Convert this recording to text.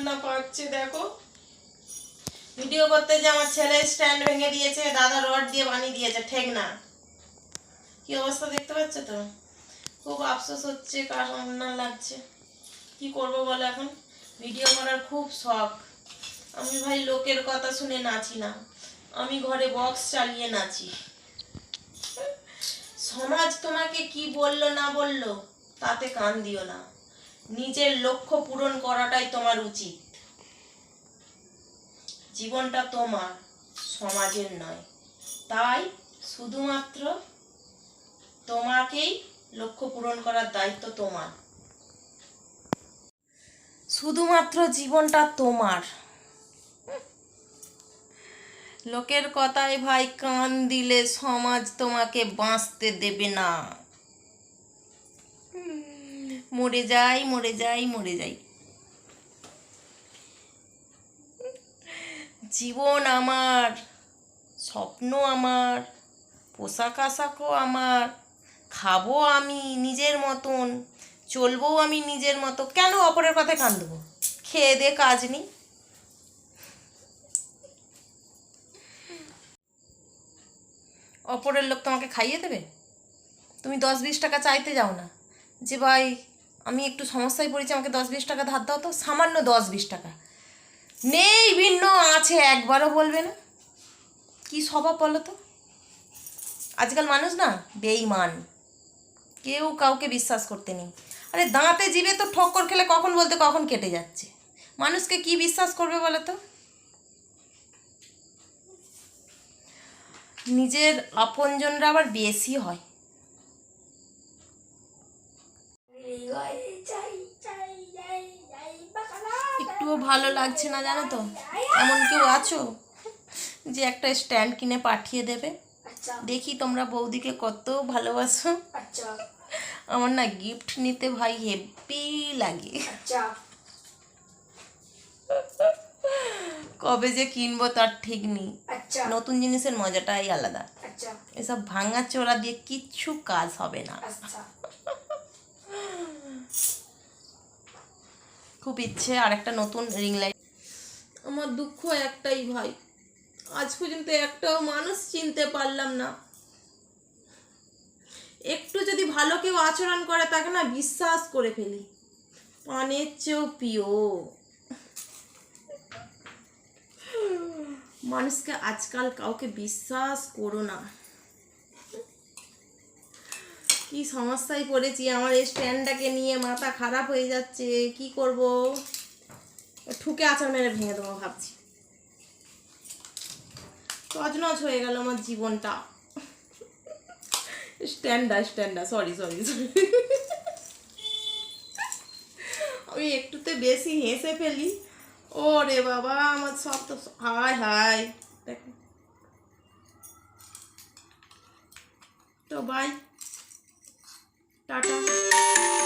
কান্না পাচ্ছে দেখো। ভিডিও করতে যে আমার ছেলে স্ট্যান্ড ভেঙে দিয়েছে, দাদা রড দিয়ে বানিয়ে দিয়েছে ঠেক না কি অবস্থা দেখতে পাচ্ছ তো? খুব আফসোস হচ্ছে লাগছে। কি করব বলো এখন? ভিডিও করার খুব শখ। আমি ভাই লোকের কথা শুনে নাচি না। আমি ঘরে বক্স চালিয়ে নাচি। সমাজ তোমাকে কি বলল না বলল, তাতে কান দিও না। নিজের লক্ষ্য পূরণ করাটাই তোমার উচিত। জীবনটা তোমার, সমাজের নয়। তাই শুধুমাত্র তোমাকেই লক্ষ্য পূরণ করার দায়িত্ব তোমার। শুধুমাত্র জীবনটা তোমার। লোকের কথায় ভাই কান দিলে সমাজ তোমাকে বাঁচতে দেবে না। মরে যাই মরে যাই মরে যাই। জীবন আমার, স্বপ্ন আমার, পোশাক আশাকও আমার, খাব আমি নিজের মতন, চলবো আমি নিজের মতো, কেন অপরের কথায় কান দেবো? খেয়ে দে কাজ নেই। অপরের লোক তোমাকে খাইয়ে দেবে? তুমি দশ বিশ টাকা চাইতে যাও না। যে ভাই আমি একটু সমস্যায় পড়েছি, আমাকে দশ বিশ টাকা ধার দাও তো, সামান্য দশ বিশ টাকা। নেই, ভিন্ন, আছে, একবারও বলবে না। কি স্বভাব বলো তো? আজকাল মানুষ না বেইমান কেউ কাউকে বিশ্বাস করতে নেই। আরে দাঁতে জিভে তো ঠক্কর খেলে কখন বলতে কখন কেটে যাচ্ছে। মানুষকে কি বিশ্বাস করবে বলো তো? নিজের আপনজনরা আবার বেশি হয়। একটুও ভালো লাগছে না জানো তো? এমন কেউ আছো? যে একটা স্ট্যান্ড কিনে পাঠিয়ে দেবে। আচ্ছা। দেখি তোমরা বৌদিকে কত ভালোবাসো। আচ্ছা। আমার না গিফট নিতে ভাই হেভি লাগে। আচ্ছা। কবে যে কিনবো তার ঠিক নেই। আচ্ছা। নতুন জিনিসের মজাটাই আলাদা। আচ্ছা। এসব ভাঙা চোরা দিয়ে কিচ্ছু কাজ হবে না। খুব ইচ্ছে আর একটা নতুন রিং লাইট আমার দুঃখ একটাই ভাই, আজ পর্যন্ত একটাও মানুষ চিনতে পারলাম না। একটু যদি ভালো কেউ আচরণ করে, তাকে না বিশ্বাস করে ফেলি। পানের চেয়েও প্রিয়। মানুষকে আজকাল কাউকে বিশ্বাস করো না। কি সমস্যায় পড়েছি? আমার এই স্ট্যান্ডটাকে নিয়ে মাথা খারাপ হয়ে যাচ্ছে। কি করব? ঠুকে আচার মেরে ভেঙে দেবো ভাবছি। তজনজ হয়ে গেল আমার জীবনটা। স্ট্যান্ডা স্ট্যান্ডা সরি সরি সরি আমি একটুতে বেশি হেসে ফেলি। ও রে বাবা, আমার সব তো হাই হাই দেখো। তো বাই টাটা।